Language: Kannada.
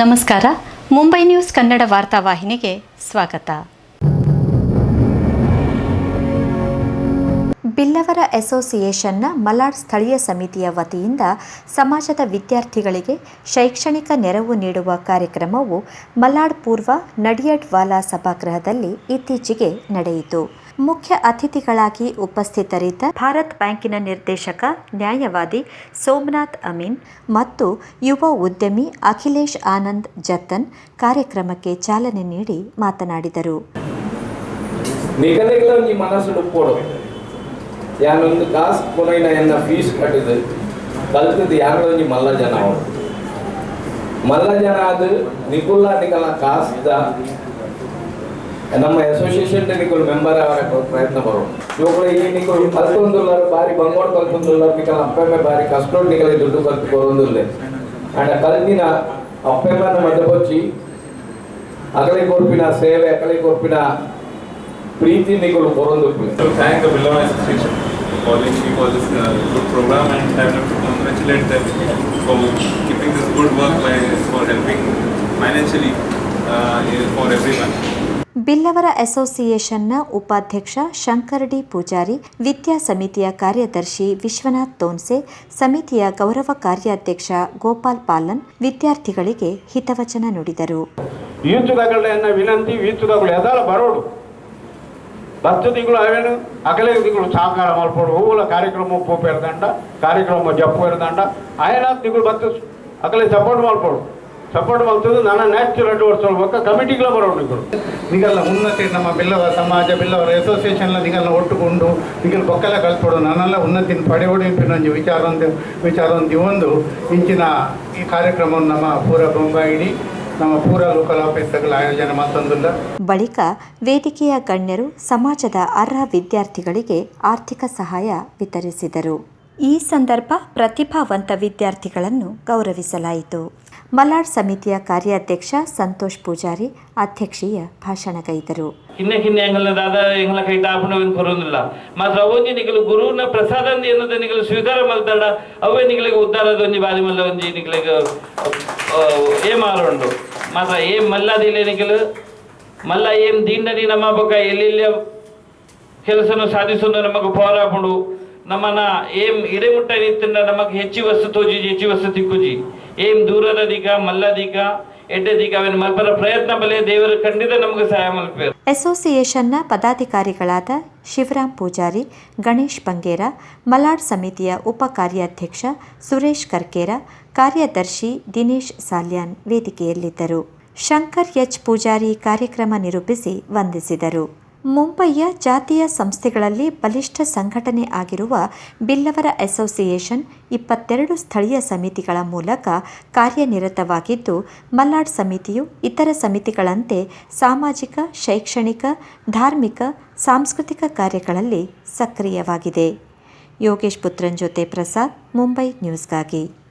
ನಮಸ್ಕಾರ. ಮುಂಬೈ ನ್ಯೂಸ್ ಕನ್ನಡ ವಾರ್ತಾವಾಹಿನಿಗೆ ಸ್ವಾಗತ. ಬಿಲ್ಲವರ ಅಸೋಸಿಯೇಷನ್ನ ಮಲಾಡ್ ಸ್ಥಳೀಯ ಸಮಿತಿಯ ವತಿಯಿಂದ ಸಮಾಜದ ವಿದ್ಯಾರ್ಥಿಗಳಿಗೆ ಶೈಕ್ಷಣಿಕ ನೆರವು ನೀಡುವ ಕಾರ್ಯಕ್ರಮವು ಮಲಾಡ್ ಪೂರ್ವ ನಡಿಯಡ್ವಾಲಾ ಸಭಾಗೃಹದಲ್ಲಿ ಇತ್ತೀಚೆಗೆ ನಡೆಯಿತು. ಮುಖ್ಯ ಅತಿಥಿಗಳಾಗಿ ಉಪಸ್ಥಿತರಿದ್ದ ಭಾರತ್ ಬ್ಯಾಂಕಿನ ನಿರ್ದೇಶಕ, ನ್ಯಾಯವಾದಿ ಸೋಮನಾಥ್ ಅಮೀನ್ ಮತ್ತು ಯುವ ಉದ್ಯಮಿ ಅಖಿಲೇಶ್ ಆನಂದ್ ಜತನ್ ಕಾರ್ಯಕ್ರಮಕ್ಕೆ ಚಾಲನೆ ನೀಡಿ ಮಾತನಾಡಿದರು. ಯಾನೊಂದು ಫೀಸ್ ಮಲ್ಲ ಜನ ಅವರು ಮಲ್ಲ ಜನ ಅದು ನಿಕುಲ್ಲ ನಿಕಲ ಕಾಸ್ದ ನಮ್ಮ ಅಸೋಸಿಯೇಷನ್ ನಿಕುಲ್ ಮೆಂಬರ್ ಅವರ ಪ್ರಯತ್ನ ಬರೋದು ಇವುಗಳು ಈ ನಿಕುಲ್ ಕಲ್ತೊಂದುಲ್ಲರು ಬಾರಿ ಬಂಗೋಡ್ ಕಲ್ತೊಂದುಲ್ಲರು ನಿಕಲ ಅಪ್ಪೆಮ್ಮೆ ಬಾರಿ ಕಷ್ಟೋಡ್ ನಿಕಲೆ ದುಡ್ಡು ಕಲ್ತು ಕೊರೊಂದುಲ್ಲೆ ಅಂಡ ಕಲ್ತಿನ ಅಪ್ಪೆಮ್ಮನ ಮಧ್ಯಪಚ್ಚಿ ಅಕಲೆ ಕೊರ್ಪಿನ ಸೇವೆ ಅಕಲೆ ಕೊರ್ಪಿನ ಪ್ರೀತಿ ನಿಕುಲು ಕೊರೊಂದುಲ್ಲೆ to thank the Below Association for arranging for this uh, good program and I would like to congratulate them for keeping this good work by for helping financially uh, for everyone. ಬಿಲ್ಲವರ ಅಸೋಸಿಯೇಷನ್ನ ಉಪಾಧ್ಯಕ್ಷ ಶಂಕರಡಿ ಪೂಜಾರಿ, ವಿದ್ಯಾ ಸಮಿತಿಯ ಕಾರ್ಯದರ್ಶಿ ವಿಶ್ವನಾಥ್ ತೋನ್ಸೆ, ಸಮಿತಿಯ ಗೌರವ ಕಾರ್ಯಾಧ್ಯಕ್ಷ ಗೋಪಾಲ್ ಪಾಲನ್ ವಿದ್ಯಾರ್ಥಿಗಳಿಗೆ ಹಿತವಚನ ನುಡಿದರು. ಈಚುದಗಳನ್ನ ವಿನಂತಿ ಈಚುದಗಳು ಎದಾಲ ಬರೋಡು. ಬತ್ತು ತಿಂಗಳು ಅವೇನು? ಅಗಲೇ ತಿಂಗಳು ಸಹಕಾರ ಮಾಡ್ಬೋದು ಹೂವುಲ ಕಾರ್ಯಕ್ರಮ ಪೋಪು ಇರದಂಡ, ಕಾರ್ಯಕ್ರಮ ಜಪ್ಪು ಇರದಂಡ ಆಯನ ತಿಂಗಳು ಬತ್ತು ಅಗಲೇ ಸಪೋರ್ಟ್ ಮಾಡ್ಬೋದು ಸಪೋರ್ಟ್ ಮಾಡ್ತಿದ್ದು ನಾನು ನ್ಯಾಚುರಲ್ ಅಡ್ವರ್ಸ್ ಕಮಿಟಿಗಳ ನಿಗಳು ನಿಗಲ್ಲ ಉನ್ನತಿ ನಮ್ಮ ಬಿಲ್ಲವ ಸಮಾಜ ಬಿಲ್ಲವರ ಅಸೋಸಿಯೇಷನ್ಲ ನಿಗಲ್ಲ ಒಟ್ಟುಕೊಂಡು ನಿಗಲ್ ಬೊಕ್ಕಲ ಕಲ್ಪಡು ನನ್ನೆಲ್ಲ ಉನ್ನತಿನ ಪಡೆಯೋಡಿ ಇಂಪಿನೊಂದು ವಿಚಾರ ಒಂದು ವಿಚಾರ ಒಂದು ಒಂದು. ಇಂಚಿನ ಈ ಕಾರ್ಯಕ್ರಮವನ್ನು ನಮ್ಮ ಪೂರ ಬೊಂಬಾಯಿಡಿ ಇಡೀ ನಮ್ಮ ಪೂರ ಲೋಕಲ್ ಆಫೀಸ್ಗಳ ಆಯೋಜನೆ ಮತ್ತೊಂದಿಲ್ಲ. ಬಳಿಕ ವೇದಿಕೆಯ ಗಣ್ಯರು ಸಮಾಜದ ಅರ್ಹ ವಿದ್ಯಾರ್ಥಿಗಳಿಗೆ ಆರ್ಥಿಕ ಸಹಾಯ ವಿತರಿಸಿದರು. ಈ ಸಂದರ್ಭ ಪ್ರತಿಭಾವಂತ ವಿದ್ಯಾರ್ಥಿಗಳನ್ನು ಗೌರವಿಸಲಾಯಿತು. ಮಲಾಡ್ ಸಮಿತಿಯ ಕಾರ್ಯಾಧ್ಯಕ್ಷ ಸಂತೋಷ್ ಪೂಜಾರಿ, ಅಧ್ಯಕ್ಷೀಯ ಭಾಷಣಗೈದರು ಕಿನ್ನೆ ಕಿನ್ನೆ ಎಂಗಲ ದಾದ ಎಂಗಲ ಕೈ ದಾಪನವೇನು ಕೊರೊಂದಿಲ್ಲ. ಮಾತ್ರ ಅವೊಂಜಿ ನಿಗಲು ಗುರುವಿನ ಪ್ರಸಾದಂದಿ ಎನ್ನುವುದು ನಿಗಲು ಸ್ವೀಕಾರ ಮಲ್ತಾಡ, ಅವೇ ನಿಗಲಿಗೆ ಉದ್ದಾರದ ಒಂಜಿ ಬಾರಿ ಮಲ್ಲ ಒಂಜಿ ನಿಗಲಿಗೆ ಏ ಮಾರೋಂಡು ಮಾತ್ರ ಏ ಮಲ್ಲದಿಲ್ಲ ನಿಗಲು, ಮಲ್ಲ ಏನ್ ದೀಂಡನಿ ನಮ್ಮ ಬೊಕ್ಕ ಎಲ್ಲೆಲ್ಲ ಕೆಲಸನು ಸಾಧಿಸೋದು ನಮಗೆ ಹೋರಾಪುಂಡು ನಮ್ಮನ್ನ ಏಂ ಹಿರೇಮುಟ್ಟ ನಿತ್ತಿಂದ ನಮಗೆ ಹೆಚ್ಚಿ ವಸ್ತು ತೋಜಿ, ಹೆಚ್ಚಿ ವಸ್ತು ತಿಕ್ಕುಜಿ. ಏಂ ದೂರದ ದಿಗ ಮಲ್ಲದಿಗ ಅಸೋಸಿಯೇಷನ್ನ ಪದಾಧಿಕಾರಿಗಳಾದ ಶಿವರಾಮ್ ಪೂಜಾರಿ, ಗಣೇಶ್ ಬಂಗೇರ, ಮಲಾಡ್ ಸಮಿತಿಯ ಉಪ ಕಾರ್ಯಾಧ್ಯಕ್ಷ ಸುರೇಶ್ ಕರ್ಕೇರ, ಕಾರ್ಯದರ್ಶಿ ದಿನೇಶ್ ಸಾಲ್ಯಾನ್ ವೇದಿಕೆಯಲ್ಲಿದ್ದರು. ಶಂಕರ್ ಎಚ್ ಪೂಜಾರಿ ಕಾರ್ಯಕ್ರಮ ನಿರೂಪಿಸಿ ವಂದಿಸಿದರು. ಮುಂಬಯಿಯ ಜಾತಿಯ ಸಂಸ್ಥೆಗಳಲ್ಲಿ ಬಲಿಷ್ಠ ಸಂಘಟನೆ ಆಗಿರುವ ಬಿಲ್ಲವರ ಅಸೋಸಿಯೇಷನ್ ಇಪ್ಪತ್ತೆರಡು ಸ್ಥಳೀಯ ಸಮಿತಿಗಳ ಮೂಲಕ ಕಾರ್ಯನಿರತವಾಗಿದ್ದು ಮಲ್ಲಾಡ್ ಸಮಿತಿಯು ಇತರ ಸಮಿತಿಗಳಂತೆ ಸಾಮಾಜಿಕ, ಶೈಕ್ಷಣಿಕ, ಧಾರ್ಮಿಕ, ಸಾಂಸ್ಕೃತಿಕ ಕಾರ್ಯಗಳಲ್ಲಿ ಸಕ್ರಿಯವಾಗಿದೆ. ಯೋಗೇಶ್ ಪುತ್ರನ್ ಜೊತೆ ಪ್ರಸಾದ್, ಮುಂಬೈ ನ್ಯೂಸ್ಗಾಗಿ.